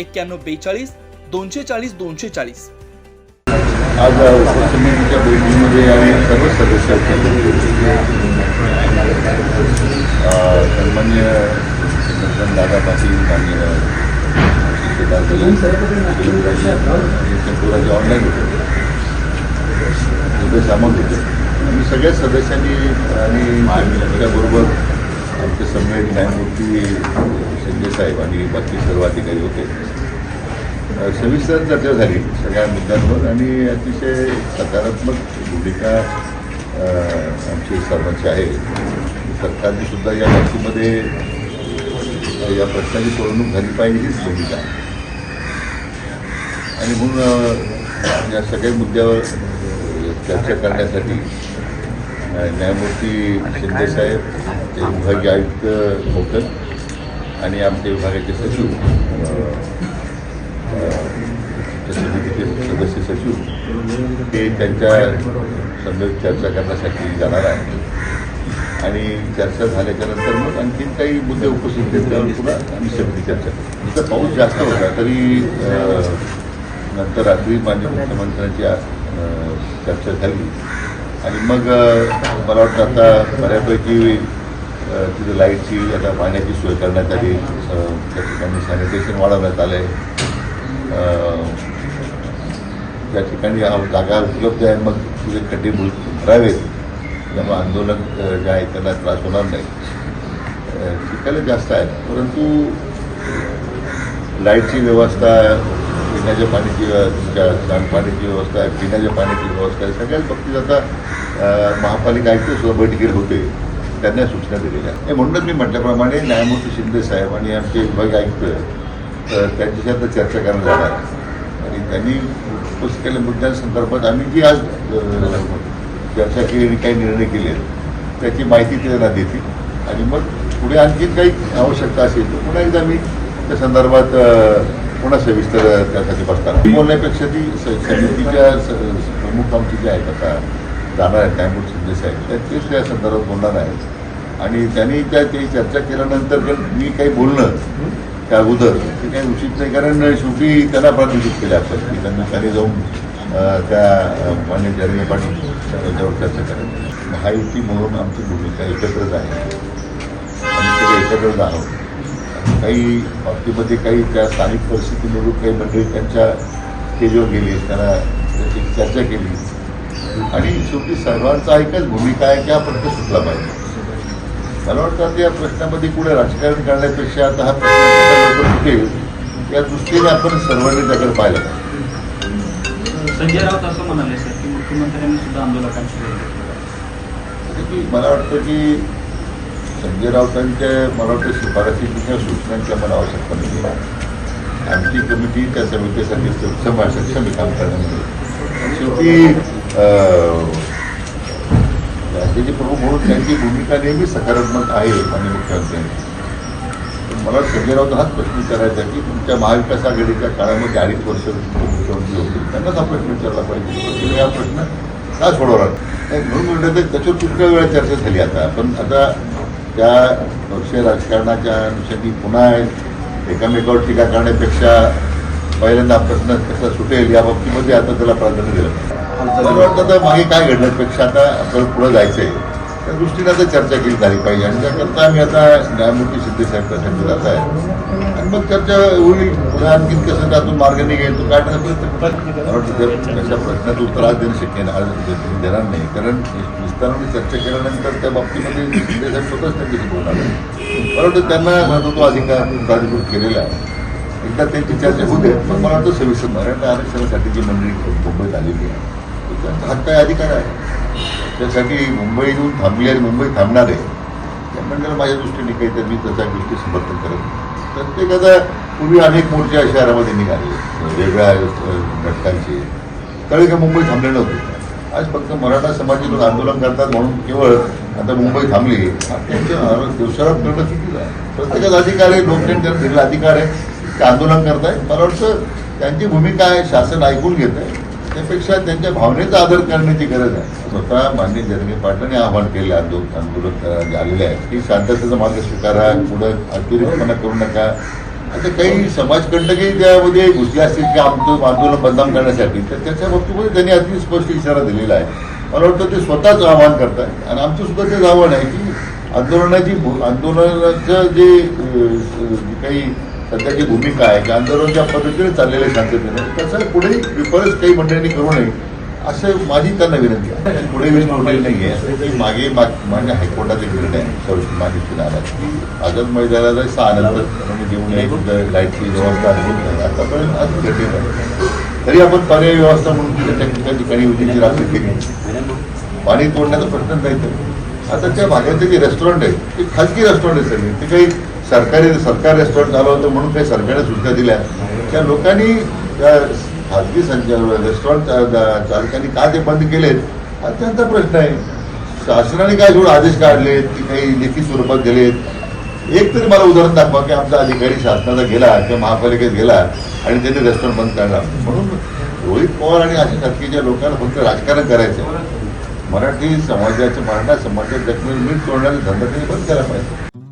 एक्क्याण्णव बेचाळीस दोनशे चाळीस दोनशे चाळीस. आज समितीच्या बैठकीमध्ये आम्ही सर्व सदस्य सन्मान्य दादा पाटील आणि केदार ऑनलाईन होते. उद्या होते. आम्ही सगळ्या सदस्यांनी आणि त्याबरोबर आमचे सम्मेलन न्यायमूर्ती शिंदे साहेब आणि बाकी सर्व अधिकारी होते. सविस्तर चर्चा झाली सगळ्या मुद्द्यांवर आणि अतिशय सकारात्मक भूमिका आमची सर्वांची आहे. सरकारने सुद्धा या बाबतीमध्ये या प्रश्नाची सोडवणूक झाली पाहिजे हीच भूमिका आणि म्हणून या सगळ्या मुद्द्यावर चर्चा करण्यासाठी न्यायमूर्ती शिंदेसाहेब ते विभागीय आयुक्त होतं आणि आमच्या विभागाचे सचिव समितीचे सदस्य सचिव ते त्यांच्या संदर्भात चर्चा करण्यासाठी जाणार आहे आणि चर्चा झाल्याच्यानंतर मग आणखी काही मुद्दे उपस्थित त्यावर पुन्हा आम्ही समिती चर्चा करू. पाऊस जास्त होता तरी नंतर रात्री मान्य मुख्यमंत्र्यांची चर्चा झाली. आणि मग मला वाटतं आता बऱ्यापैकी तिथे लाईटची आता पाण्याची सोय करण्यात आली. त्या ठिकाणी सॅनिटेशन वाढवण्यात आलं आहे त्या ठिकाणी जागा उपलब्ध आहे. मग तिथे खड्डे बुल करावेत त्यामुळे आंदोलन जे आहे त्यांना त्रास होणार नाही. ठिकाणी शिकायला जास्त आहेत. परंतु लाईटची व्यवस्था पिण्याच्या पाण्याची तुमच्या सांडपाण्याची व्यवस्था आहे पिण्याच्या पाण्याची व्यवस्था आहे सगळ्याच बाबतीत आता महापालिका आयुक्त सुद्धा बैठकीत होते. त्यांना सूचना दिलेल्या आहेत. म्हणूनच मी म्हटल्याप्रमाणे न्यायमूर्ती शिंदे साहेब आणि आमचे विभागीय आयुक्त त्यांच्याशी आता चर्चा करण्यात जाणार आणि त्यांनी उपस्थित केलेल्या मुद्द्यांसंदर्भात आम्ही जी आज चर्चा केली आणि काही निर्णय केले त्याची माहिती ते त्यांना देतील आणि मग पुढे आणखी काही आवश्यकता असेल तर पुन्हा एकदा मी त्या संदर्भात पुन्हा सविस्तर त्यासाठी बसताना बोलण्यापेक्षा ती समितीच्या प्रमुख आमची जे आहेत आता जाणार आहेत न्यायमूर्ती शिंदे साहेब त्या तेच त्या संदर्भात बोलणार आहेत आणि त्यांनी त्या ते चर्चा केल्यानंतर पण मी काही बोलणं त्या अगोदर ते काही उचित नाही. कारण शेवटी त्यांना प्रातिनिधिक केलं आपण की त्यांना खाली जाऊन त्या अ, मान्य जर्गे पाटील त्यांच्यावर चर्चा करायची महायुती म्हणून आमची भूमिका एकत्रच आहे. आम्ही सगळे एकत्रच आहोत. काही बाबतीमध्ये काही त्या स्थानिक परिस्थितीमधून काही मंडळी त्यांच्या स्टेजवर गेली त्यांना त्याची चर्चा केली. आणि शेवटी सर्वांचा एकच भूमिका आहे की हा प्रश्न सुटला पाहिजे मला वाटतं या प्रश्नामध्ये पुढे राजकारण करण्यापेक्षा आता हा प्रश्न सुटेल या दृष्टीने आपण सर्वांनी त्याकडे पाहिलं पाहिजे संजय राऊत असं म्हणाले सर की मुख्यमंत्र्यांनी सुद्धा आंदोलकांशी. म्हणजे की मला वाटतं की संजय राऊतांच्या मला वाटतं शिफारसी किंवा सूचनांची आम्हाला आवश्यकता नाही. आमची कमिटी त्या समितीसाठी सक्षम आहे सक्षम काम करण्यामध्ये शेवटी राज्याचे प्रमुख म्हणून त्यांची भूमिका नेहमी सकारात्मक आहे माननीय मुख्यमंत्र्यांची मला संजय राऊत हाच प्रश्न विचारायचा की तुमच्या महाविकास आघाडीच्या काळामध्ये अडीच वर्ष मुख्यमंत्री होते त्यांनाच हा प्रश्न विचारला पाहिजे. तुम्ही हा प्रश्न का सोडवला? नाही म्हणून म्हणलं तर त्याच्यावर कितक्या वेळा चर्चा झाली आता. पण आता त्या पक्षीय राजकारणाच्या अनुषंगी पुन्हा एकामेकावर टीका करण्यापेक्षा पहिल्यांदा प्रश्न कसा सुटेल या बाबतीमध्ये आता त्याला प्राधान्य दिलं मला वाटतं आता मागे काय घडण्यापेक्षा आता आपल्याला पुढे जायचं आहे त्या दृष्टीने आता चर्चा केली झाली पाहिजे. आणि त्याकरता आम्ही आता न्यायमूर्ती सिद्धेसाहेब प्रसंगी जात आहे. आणि मग चर्चा होईल. पुढे आणखी कसं त्यातून मार्ग निघेल तो काढण्याचा मला वाटतं त्याच्या प्रश्नाचं उत्तर आज देणं शक्य नाही. आज देणार नाही. कारण विस्ताराने चर्चा केल्यानंतर त्या बाबतीमध्ये शिंदे स्वतःच त्यांच्याशी बोलणार मला वाटतं त्यांना तो अधिकार प्राधिकृत केलेला आहे एकदा त्यांची चर्चा होऊ दे. पण मला वाटतं सविस्तर मराठा आरक्षणासाठी जी मंडळी मुंबईत आलेली आहे त्यांचा हक्क अधिकार आहे. त्यासाठी मुंबई येऊन थांबली आणि मुंबई थांबणार आहे. त्या मंडळाला माझ्या दृष्टीने काहीतरी मी त्याच्या गोष्टी समर्थन करत प्रत्येकाचा पूर्वी अनेक मोर्चे शहरामध्ये निघाले. वेगळ्या घटकांचे. त्यावेळी काय मुंबई थांबले नव्हते. आज फक्त मराठा समाजाचे लोक आंदोलन करतात म्हणून केवळ आता मुंबई थांबली. त्यांच्या दिवसाला करणं चुकीचं आहे. प्रत्येकाचा अधिकार आहे लोकशाही दिलेला अधिकार आहे. ते आंदोलन करताय मला वाटतं त्यांची भूमिका आहे शासन ऐकून घेत आहे त्यापेक्षा त्यांच्या भावनेचा आदर करण्याची गरज आहे. स्वतः माननीय जरंगे पाटलांनी आवाहन केले आंदोलन आंदोलन आलेले आहे. की शांततेचा मार्ग स्वीकारा पुढं अतिरिक्तपणा करू नका. आता काही समाजकंटकही त्यामध्ये घुसले असतील की आमचं आंदोलन बदनाम करण्यासाठी. तर त्याच्या बाबतीमध्ये त्यांनी अगदी स्पष्ट इशारा दिलेला आहे. मला वाटतं ते स्वतःच आवाहन करतात. आणि आमचं सुद्धा तेच आव्हान आहे की आंदोलनाची आंदोलनाचं जे काही सध्याची भूमिका आहे ज्या पद्धतीने चाललेलं आहे शांततेनं त्याचं पुढे विपरीत काही मंडळींनी करू नये असं माझी त्यांना विनंती आहे. पुढे पुढे नाही. आहे की मागे मा- मान्य हायकोर्टाचा निर्णय सर्वोच्च न्यायालयाचा आला. की आझाद मैदानाला सहा नंतर म्हणजे यायची लाईटची व्यवस्था. आतापर्यंत आज आहे. तरी आपण पर्यायी व्यवस्था म्हणून तिथे टेक्निकल ठिकाणी उद्याची रात्री केली. पाणी तोडण्याचा प्रश्न नाही तर. आता त्या भागातले जे रेस्टॉरंट आहे ते खाजगी रेस्टॉरंट आहे सगळे. ते काही सरकारी सरकार रेस्टॉरंट झालं होतं म्हणून काही सरकारने सूचना दिल्या. त्या लोकांनी त्या खाजगी संच रेस्टॉरंट चालकांनी का ते बंद केलेत? हा त्यांचा प्रश्न आहे. शासनाने काय थोडं आदेश काढलेत? की काही लेखी स्वरूपात गेलेत एक तरी मला उदाहरण दाखवा की आमचा अधिकारी शासनाचा गेला किंवा महापालिकेत गेला आणि त्यांनी रेस्टॉरंट बंद काढला. म्हणून रोहित पवार आणि अशा जातीच्या लोकांना फक्त राजकारण करायचं मराठी समाजाच्या मराठा समाजाच्या जखमी मीठ तोडण्याचा धंदा त्यांनी बंद केला पाहिजे.